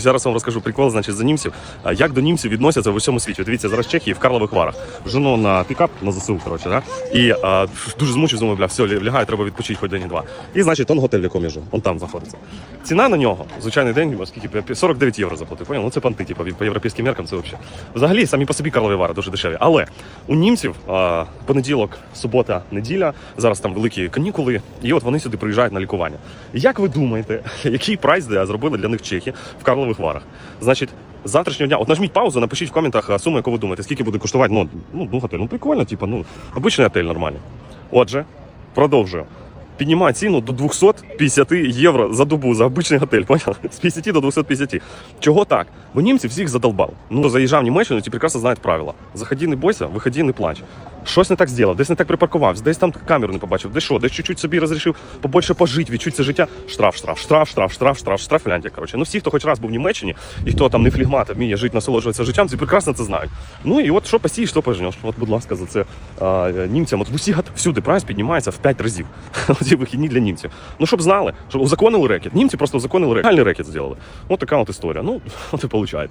Зараз вам розкажу прикол, значить, за німців. Як до німців відносяться в усьому світі? Дивіться, зараз Чехії в Карлових Варах. Жену на пікап на ЗСУ, коротше, да? і а, дуже змучив, думаю, бля, все, лягаю, треба відпочити хоч день два. І значить, он готель, в якому я живу, он там знаходиться. Ціна на нього, звичайний день, скільки 49 євро заплатив. Поняв? Ну це панти, типу, по європейським меркам це взагалі. Взагалі, самі по собі Карлові Вари дуже дешеві. Але у німців а, понеділок, субота, неділя, зараз там великі канікули, і от вони сюди приїжджають на лікування. Як ви думаєте, який прайс зробили для них чехи в Карлових Варах? Значить, з завтрашнього дня, от нажміть паузу, напишіть в коментах суму, яку ви думаєте, скільки буде коштувати. Ну, ну, ну готель, ну прикольно, типу, ну, обичний готель нормальний. Отже, продовжую. Піднімає ціну до 250 євро за добу за обичний готель, понял? З 50 до 250. Чого так? Бо німці всіх задолбали. Ну, заїжджав в Німеччину, ті прекрасно знають правила. Заходи, не бойся, виходи, не плач. Щось не так зробив, десь не так припаркувався, десь там камеру не побачив, десь що, десь чуть-чуть собі розрішив побольше пожити, відчути це життя. Штраф, штраф, штраф, штраф, штраф, штраф, штраф, гляньте, коротше. Ну всі, хто хоч раз був в Німеччині, і хто там не флігмат, а вміє жити, насолоджуватися життям, ці прекрасно це знають. Ну і от що посієш, що пожнеш. От, будь ласка, за це а, німцям. От в усіх всюди прайс піднімається в 5 разів. Ці вихідні для німців. Ну щоб знали, щоб узаконили рекет. Німці просто узаконили рекет. Реальний рекет зробили. От така от історія. Ну, от і виходить.